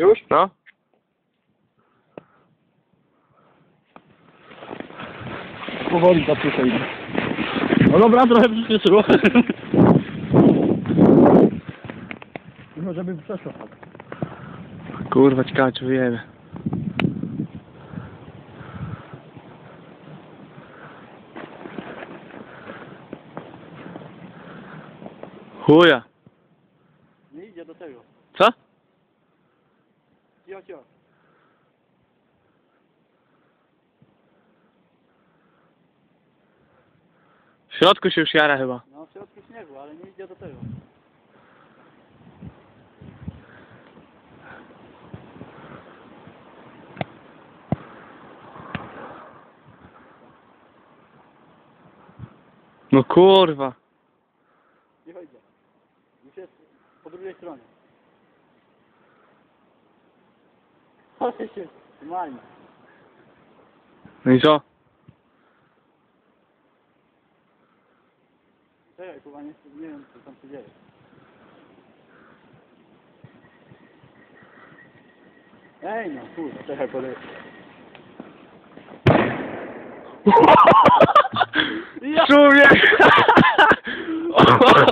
Już? No. Powoli ta tutaj idzie. No dobra, trochę przyspieszyło. No żeby przeszło. Kurwa, ciekawe czy wyjemy. Chuja. Nie idzie do tego. Co? Cio, cio. W środku się już jara chyba. No w środku śniegu, ale nie idzie do tego. No kurwa. Nie idzie. Już jest po drugiej stronie. Ale się normalnie. No i co? Czekaj, chyba nie, nie wiem co tam się dzieje. Ej no, kurwa, czekaj, podej. Człowiek! Kurwa.